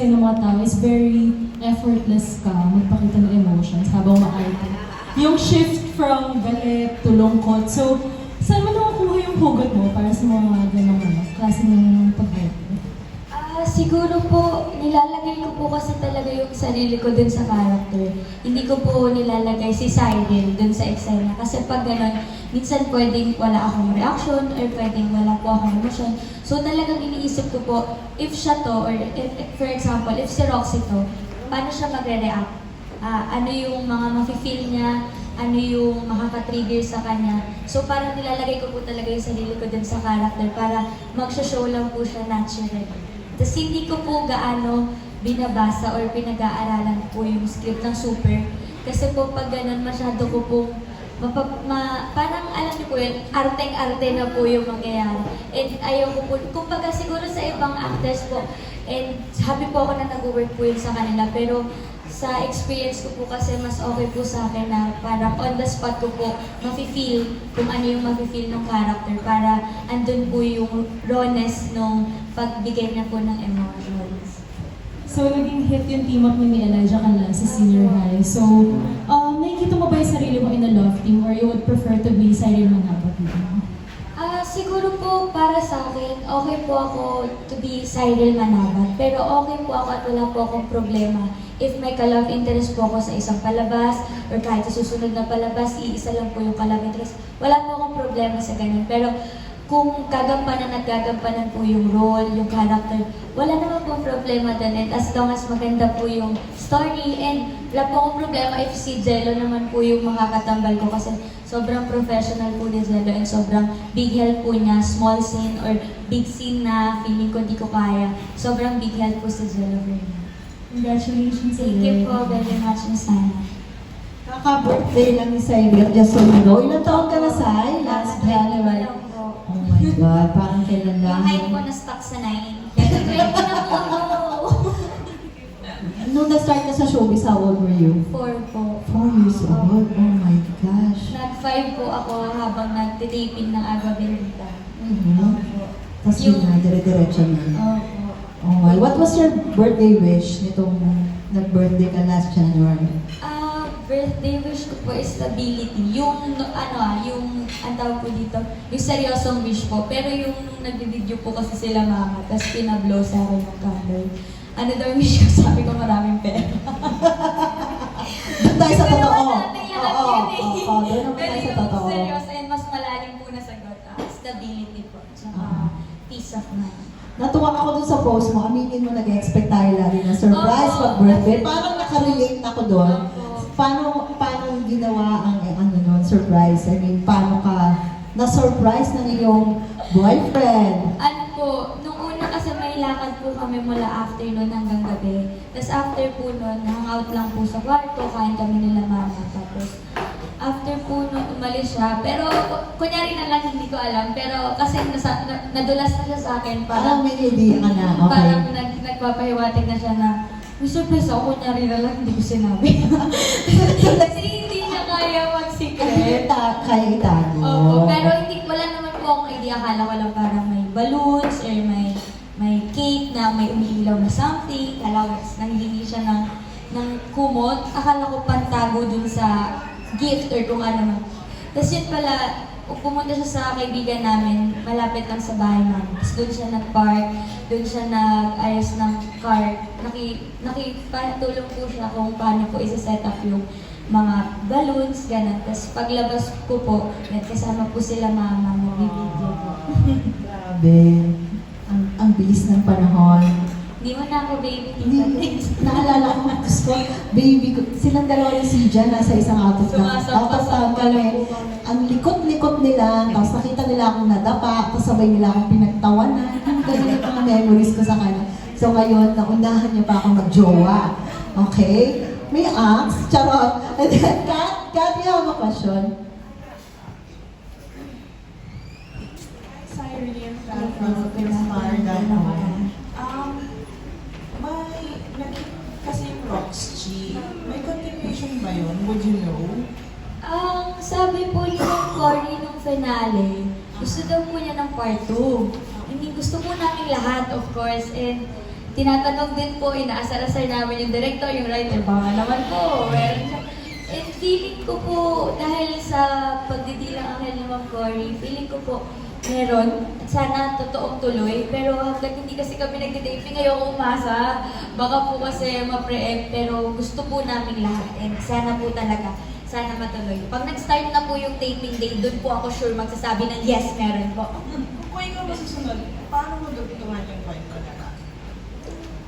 sa'yo ng mga tao is very effortless ka magpakita ng emotions habang maarte. Yung shift from galit to lungkot. So, saan mo nakukuha yung hugot mo para sa mga ganong ano, klase ng pag-arte? Ah, siguro po, nilalagay ko po kasi talaga yung sarili ko dun sa character. Hindi ko po nilalagay si Cyril dun sa eksena. Kasi pag ganun, minsan pwedeng wala akong reaction or pwedeng wala po akong emosyon. So talagang iniisip ko po, if siya to, or if, if- for example, if si Roxy to, paano siya magre-react? Ah, ano yung mga mafe-feel niya, ano yung makaka-trigger sa kanya. So parang nilalagay ko po talaga yung sarili ko dun sa character para mag-show lang po siya natural. Tapos hindi ko po gaano binabasa or pinag-aaralan po yung script ng super. Kasi po pag ganun, masyado ko po mapa, ma, parang alam niyo po yun, arteng-arte na po yung mangyayari. And ayaw ko po, kumbaga siguro sa ibang actors po, and happy po ako na nag-work po yun sa kanila, pero sa experience ko po kasi mas okay po sa akin na parang on the spot ko po mafe-feel kung ano yung mafe-feel ng character para andun po yung rawness nung pagbigay na po ng emotions. So, naging hit yung team up ni Elijah Canlas sa senior high. So, um, nakikita mo ba yung sarili mo in a love team or you would prefer to be Cyril Manabat? Ah, siguro po para sa akin, okay po ako to be Cyril Manabat. Pero okay po ako at wala po akong problema. If may ka-love interest po ako sa isang palabas or kahit sa susunod na palabas, iisa lang po yung ka-love interest. Wala po akong problema sa ganun. Pero kung gagampanan at gagampanan po yung role, yung character, wala naman po problema doon. And as long as maganda po yung story, and wala po akong problema if si Jello naman po yung makakatambal ko kasi sobrang professional po ni Jello and sobrang big help po niya, small scene or big scene na feeling ko di ko kaya. Sobrang big help po si Jello for me. Congratulations Thank you po very much, Miss Sana. Kaka-birthday lang ni Cyril, just so you know. Ilang taon ka na, Sai? Last January. Oh my God, parang kailan lang. Yung height ko na stuck sa 9. Kaya 20 na po ako. Nung na-start ka sa showbiz, how old were you? 4 po. Four years old. Oh my gosh. Nag-5 po ako habang nagtitaping ng Agua Bendita. Mhm. Tapos yun Yung- na, dire-diretso na. Opo. Oh what was your birthday wish nitong nag-birthday ka last January? Ah, birthday wish ko po is stability. Yung, no- ano ah, yung, ang tawag po dito, yung seryosong wish po. Pero yung nung nag-video po kasi sila mama, tapos pinablow sa akin yung candle. Ano daw yung wish ko? Sabi ko maraming pera. Doon tayo sa ko totoo. Oo, yun eh. oo, oo, doon naman Pero tayo sa yung totoo. seryoso and mas malalim po na sagot, ah, stability po. Tsaka Ah. peace of mind. Natuwa ako dun sa post mo. Aminin mo, nag-expect tayo lagi ng surprise Opo. pag birthday. Parang nakarelate ako doon. Opo. Paano, paano ginawa ang eh, ano nun, surprise? I mean, paano ka na-surprise ng iyong boyfriend? Ano po, nung una kasi may lakad po kami mula afternoon hanggang gabi. Tapos after po nun, hangout lang po sa kwarto, kain kami nila mama. Tapos after po nun, umalis siya. Pero kunyari na lang, hindi ko alam. Pero kasi nasa, na, nadulas na siya sa akin. Parang Parang, may idea ka na, okay. parang nag, nagpapahiwatig na siya na, may surprise ako, kunyari na lang, hindi ko sinabi. kasi hindi niya kaya mag-secret. Kaya itago. Opo, pero hindi, wala naman po akong idea. Akala ko lang parang may balloons or may may cake na may umiilaw na something. Akala ko nanghihingi siya ng, ng kumot. Akala ko pantago dun sa gift or kung ano man. Tapos yun pala, pumunta siya sa kaibigan namin, malapit lang sa bahay namin. Tapos doon siya nag-park, doon siya nag-ayos ng car. Naki, naki, parang tulong po siya kung paano po isa-set up yung mga balloons, ganun. Tapos paglabas ko po, kasama po sila mama, nag-video po. Grabe. Ang, ang bilis ng panahon. Hindi mo na ako baby, Hindi, naalala ko, Diyos ko, baby ko, silang dalawa ni Sija nasa isang out of town. Out of town kami. Ang likot-likot nila, tapos nakita nila akong nadapa, tapos sabay nila akong pinagtawanan. Ang ganun yung mga memories ko sa kanya. So ngayon, naunahan niya pa ako mag-jowa. Okay? May axe, charot. And then, Kat, Kat, you have a question? Cyrilian fan from Inspired naman. Um, may, nag- kasi yung Rocks G, may continuation ba yun? Would you know? Ang sabi po ni ng Cory nung finale, gusto daw po niya ng part 2. I mean, gusto po namin lahat, of course. And tinatanong din po, inaasar-asar namin yung director, yung writer, baka naman po, meron siya. And feeling ko po, dahil sa pagdidilang angel ni Ma'am Cory, feeling ko po, meron. Sana totoong tuloy. Pero hanggat hindi kasi kami nagtitaping, ayoko umasa. Baka po kasi ma-preempt, pero gusto po namin lahat. And sana po talaga, sana matuloy. Pag nag-start na po yung taping day, doon po ako sure magsasabi ng yes, meron po. Kung ikaw masusunod, paano mo dugtungan yung kwento nila?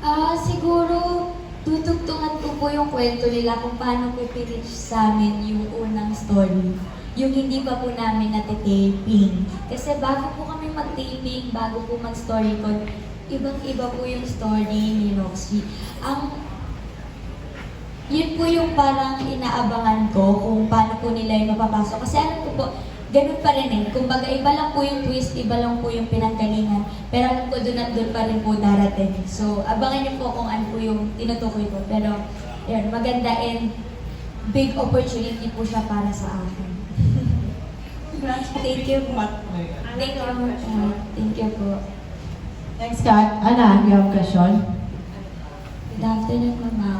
Ah, siguro tutugtungan ko po yung kwento nila kung paano po pinitch sa amin yung unang story. Yung hindi pa po namin natitaping. Kasi bago po kami mag-taping, bago po mag-story ko, ibang-iba po yung story ni Roxy. Ang yun po yung parang inaabangan ko kung paano po nila yung mapapasok. Kasi alam ko po, ganun pa rin eh. Kumbaga, iba lang po yung twist, iba lang po yung pinanggalingan. Pero alam ko, doon at doon pa rin po darating. So, abangan niyo po kung ano po yung tinutukoy ko. Pero, yun, maganda and big opportunity po siya para sa akin. Thank you po. Thank you po. Thank you po. Thanks, Kat. Ana, you have question? Good afternoon, Mama.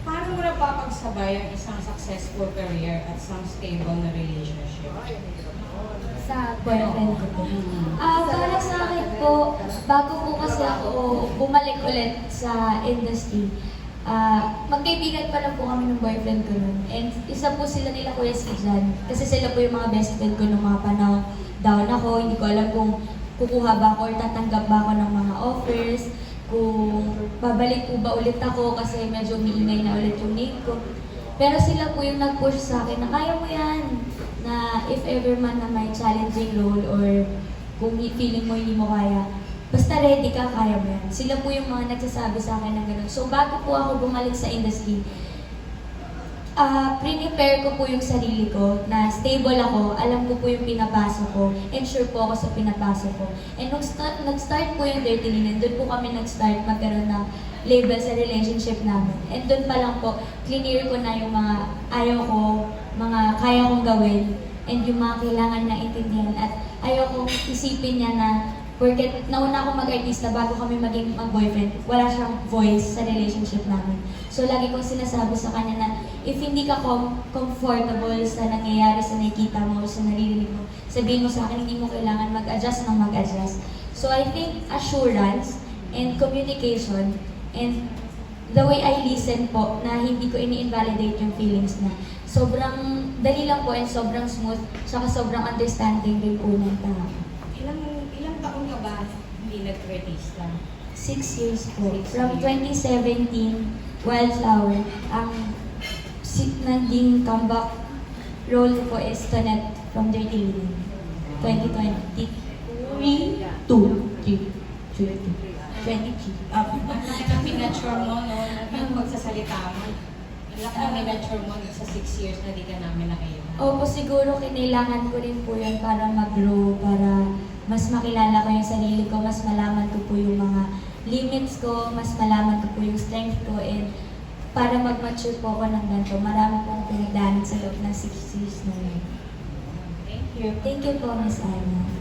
Paano mo ang isang successful career at some stable na relationship? Sa boyfriend ko po. Ah, para sa akin po, bago po kasi ako bumalik ulit sa industry, ah, magkaibigan pa lang po kami ng boyfriend ko nun. And isa po sila nila Kuya si Jan. Kasi sila po yung mga best friend ko nung mga panahon down ako. Hindi ko alam kung kukuha ba ako or tatanggap ba ako ng mga offers. Kung babalik po ba ulit ako kasi medyo umiingay na ulit yung name ko. Pero sila po yung nag-push sa akin na kaya mo yan. Na if ever man na may challenging role or kung feeling mo hindi mo kaya, basta ready ka, kaya mo yan. Sila po yung mga nagsasabi sa akin ng ganun. So bago po ako bumalik sa industry, ah prepare ko po yung sarili ko na stable ako, alam ko po yung pinapasok ko, and sure po ako sa pinapasok ko. And nung start, nag-start po yung Dirty Linen, doon po kami nag-start magkaroon ng label sa relationship namin. And doon pa lang po, clear ko na yung mga ayaw ko, mga kaya kong gawin, and yung mga kailangan na intindihan. At ayaw kong isipin niya na Porket nauna ako mag-artista bago kami maging mag-boyfriend, wala siyang voice sa relationship namin. So lagi kong sinasabi sa kanya na if hindi ka com- comfortable sa nangyayari sa nakikita mo, sa naririnig mo, sabihin mo sa akin, hindi mo kailangan mag-adjust ng mag-adjust. So I think assurance and communication and the way I listen po na hindi ko ini-invalidate yung feelings na sobrang dali lang po and sobrang smooth, saka sobrang understanding din po ng tao. Ilang, ilang taon ka ba hindi nag-artista? Six years po. From 2017, Wildflower, ang si, naging comeback role ko po is Tonette from Dirty Linen. 2023, 2, 3, 23. Uh, ang miniature mo, no? Yung pagsasalita mo. Ang miniature mo sa six years na di ka namin nakita. Opo, siguro kinailangan ko rin po yun para mag-grow, para mas makilala ko yung sarili ko, mas malaman ko po yung mga limits ko, mas malaman ko po yung strength ko, and para mag-mature po ako ng ganito, marami pong pinagdaanan sa loob ng 6 years na yun. Thank you. Thank you po, Miss Anna.